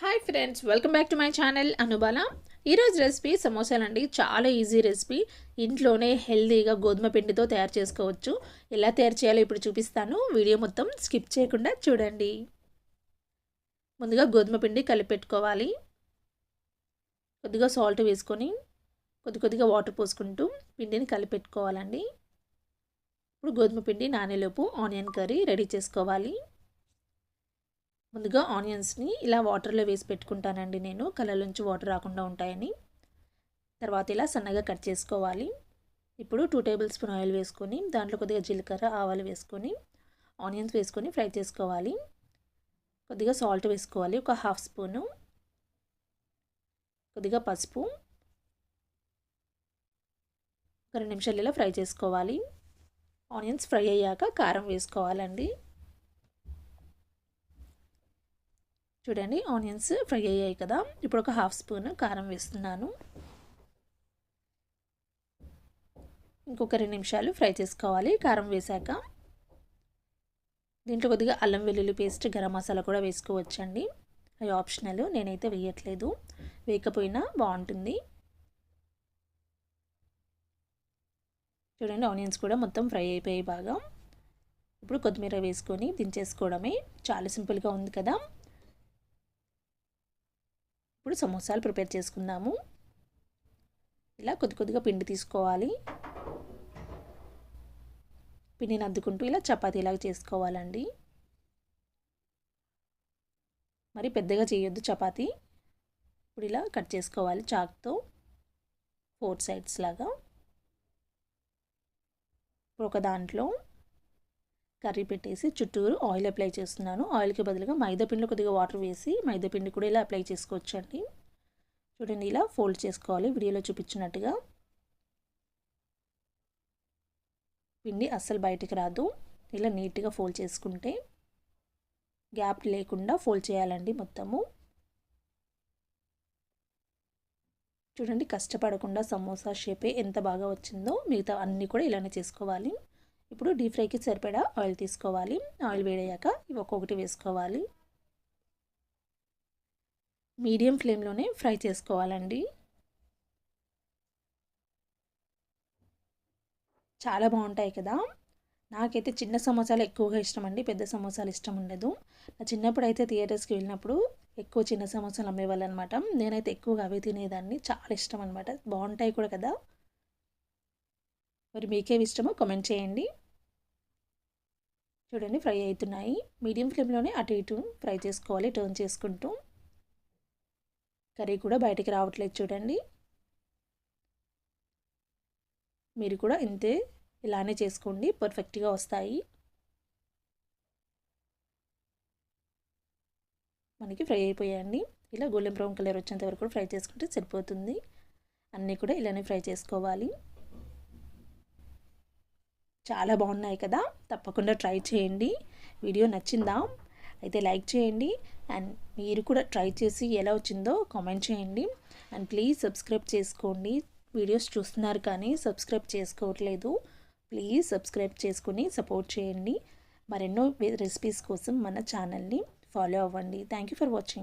Hi friends welcome back to my channel Anubala ఈరోజు recipe సమోసాలండి చాలా easy recipe ఇంట్లోనే హెల్తీగా గోధుమ పిండితో తయారు చేసుకోవచ్చు. ఎలా తయారు చేయాలో ఇప్పుడు చూపిస్తాను. వీడియో మొత్తం స్కిప్ చేయకుండా చూడండి. ముందుగా గోధుమ పిండి కలిపెట్టుకోవాలి కొద్దిగా సాల్ట్ వేసుకొని కొద్ది కొద్దిగా వాటర్ పోసుకుంటూ పిండిని కలిపెట్టుకోవాలండి ఇప్పుడు గోధుమ పిండి నానేలోపు ఆనియన్ కర్రీ రెడీ చేసుకోవాలి. ముందుగా ఆనియన్స్ని ఇలా వాటర్లో వేసి పెట్టుకుంటానండి నేను. కలర్ నుంచి వాటర్ రాకుండా ఉంటాయని. తర్వాత ఇలా సన్నగా కట్ చేసుకోవాలి. ఇప్పుడు టూ టేబుల్ స్పూన్ ఆయిల్ వేసుకొని దాంట్లో కొద్దిగా జీలకర్ర ఆవాలు వేసుకొని ఆనియన్స్ వేసుకొని ఫ్రై చేసుకోవాలి. కొద్దిగా సాల్ట్ వేసుకోవాలి ఒక హాఫ్ స్పూను. కొద్దిగా పసుపు. ఒక రెండు నిమిషాలు ఇలా ఫ్రై చేసుకోవాలి. ఆనియన్స్ ఫ్రై అయ్యాక కారం వేసుకోవాలండి. చూడండి ఆనియన్స్ ఫ్రై అయ్యాయి కదా. ఇప్పుడు ఒక హాఫ్ స్పూన్ కారం వేస్తున్నాను. ఇంకొక రెండు నిమిషాలు ఫ్రై చేసుకోవాలి. కారం వేశాక దీంట్లో కొద్దిగా అల్లం వెల్లుల్లి పేస్ట్ గరం మసాలా కూడా వేసుకోవచ్చండి. అవి ఆప్షనల్ నేనైతే వేయట్లేదు. వేయకపోయినా బాగుంటుంది. చూడండి ఆనియన్స్ కూడా మొత్తం ఫ్రై అయిపోయాయి బాగా. ఇప్పుడు కొత్తిమీర వేసుకొని దించేసుకోవడమే. చాలా సింపుల్గా ఉంది కదా. ఇప్పుడు సమోసాలు ప్రిపేర్ చేసుకుందాము. ఇలా కొద్ది కొద్దిగా పిండి తీసుకోవాలి. పిండిని అద్దుకుంటూ ఇలా చపాతీలాగా చేసుకోవాలండి. మరి పెద్దగా చేయొద్దు చపాతీ. ఇప్పుడు ఇలా కట్ చేసుకోవాలి చాక్తో. ఫోర్ సైడ్స్ లాగా. ఇప్పుడు ఒక దాంట్లో కర్రీ పెట్టేసి చుట్టూరు ఆయిల్ అప్లై చేస్తున్నాను. ఆయిల్కి బదులుగా మైదా పిండి కొద్దిగా వాటర్ వేసి మైదా పిండి కూడా ఇలా అప్లై చేసుకోవచ్చండి. చూడండి ఇలా ఫోల్డ్ చేసుకోవాలి. వీడియోలో చూపించినట్టుగా. పిండి అస్సలు బయటికి రాదు. ఇలా నీట్గా ఫోల్డ్ చేసుకుంటే గ్యాప్ లేకుండా ఫోల్డ్ చేయాలండి మొత్తము. చూడండి కష్టపడకుండా సమోసా షేపే ఎంత బాగా వచ్చిందో మిగతా అన్నీ కూడా ఇలానే చేసుకోవాలి. ఇప్పుడు డీప్ ఫ్రైకి సరిపడా ఆయిల్ తీసుకోవాలి. ఆయిల్ వేడయ్యాక ఇవి ఒక్కొక్కటి వేసుకోవాలి. మీడియం ఫ్లేమ్లోనే ఫ్రై చేసుకోవాలండి. చాలా బాగుంటాయి కదా. నాకైతే చిన్న సమోసాలు ఎక్కువగా ఇష్టం అండి పెద్ద సమోసాలు ఇష్టం ఉండదు. నా చిన్నప్పుడు అయితే థియేటర్స్కి వెళ్ళినప్పుడు ఎక్కువ చిన్న సమోసాలు అమ్మేవాళ్ళు అనమాట నేనైతే ఎక్కువగా అవి తినేదాన్ని. చాలా ఇష్టం అనమాట బాగుంటాయి కూడా కదా. మరి మీకేమి ఇష్టమో కామెంట్ చేయండి. చూడండి ఫ్రై అవుతున్నాయి. మీడియం ఫ్లేమ్లోనే అటు ఇటు ఫ్రై చేసుకోవాలి టర్న్ చేసుకుంటూ. కర్రీ కూడా బయటికి రావట్లేదు చూడండి. మీరు కూడా ఇంతే ఇలానే చేసుకోండి పర్ఫెక్ట్గా వస్తాయి. మనకి ఫ్రై అయిపోయాయండి. ఇలా గోల్డెన్ బ్రౌన్ కలర్ వచ్చేంత వరకు ఫ్రై చేసుకుంటే సరిపోతుంది. అన్నీ కూడా ఇలానే ఫ్రై చేసుకోవాలి. చాలా బాగున్నాయి కదా. తప్పకుండా ట్రై చేయండి. వీడియో నచ్చిందా? అయితే లైక్ చేయండి. అండ్ మీరు కూడా ట్రై చేసి ఎలా వచ్చిందో కామెంట్ చేయండి. అండ్ ప్లీజ్ సబ్స్క్రైబ్ చేసుకోండి. వీడియోస్ చూస్తున్నారు కానీ సబ్స్క్రైబ్ చేసుకోవట్లేదు. ప్లీజ్ సబ్స్క్రైబ్ చేసుకుని సపోర్ట్ చేయండి. మరెన్నో రెసిపీస్ కోసం మన ఛానల్ని ఫాలో అవ్వండి. Thank you for watching.